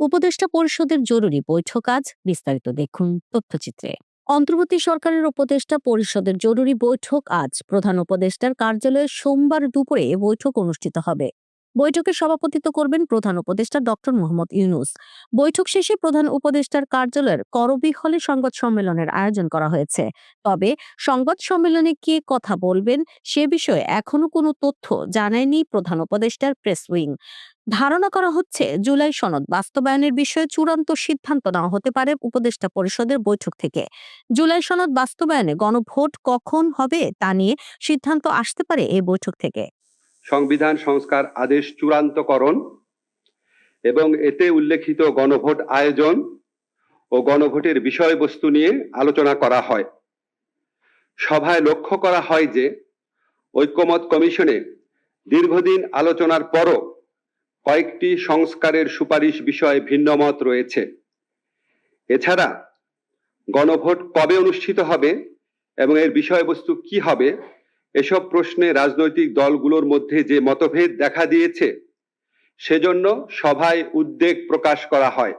উপদেষ্টা পরিষদের জরুরি বৈঠক আজ। বিস্তারিত দেখুন তথ্যচিত্রে। অন্তর্বর্তী সরকারের উপদেষ্টা পরিষদের জরুরি বৈঠক আজ। প্রধান উপদেষ্টার কার্যালয়ে সোমবার দুপুরে বৈঠক অনুষ্ঠিত হবে। বৈঠকে সভাপতিত্ব করবেন প্রধান উপদেষ্টা ডক্টর মোহাম্মদ ইউনুস। বৈঠক শেষে প্রধান উপদেষ্টার কার্যালয়ের করবি হলে সংবাদ সম্মেলনের আয়োজন করা হয়েছে। তবে সংবাদ সম্মেলনে কে কথা বলবেন সে বিষয়ে এখনও কোনো তথ্য জানায়নি প্রধান উপদেষ্টার প্রেস উইং। ধারণা করা হচ্ছে জুলাই সনদ বাস্তবায়নের বিষয়ে চূড়ান্ত সিদ্ধান্ত নেওয়া হতে পারে উপদেষ্টা পরিষদের বৈঠক থেকে। জুলাই সনদ বাস্তবায়নে গণভোট কখন হবে তা নিয়ে সিদ্ধান্ত আসতে পারে এই বৈঠক থেকে। সংবিধান সংস্কার আদেশ চূড়ান্তকরণ এবং এতে উল্লেখিত গণভোট আয়োজন ও গণভোটের বিষয়বস্তু নিয়ে আলোচনা করা হয়। সভায় লক্ষ্য করা হয় যে ঐক্যমত কমিশনে দীর্ঘদিন আলোচনার পরও কয়েকটি সংস্কারের সুপারিশ বিষয়ে ভিন্নমত রয়েছে। এছাড়া গণভোট কবে অনুষ্ঠিত হবে এবং এর বিষয়বস্তু কি হবে এসব প্রশ্নে রাজনৈতিক দলগুলোর মধ্যে যে মতভেদ দেখা দিয়েছে, সেজন্য সভায় উদ্বেগ প্রকাশ করা হয়।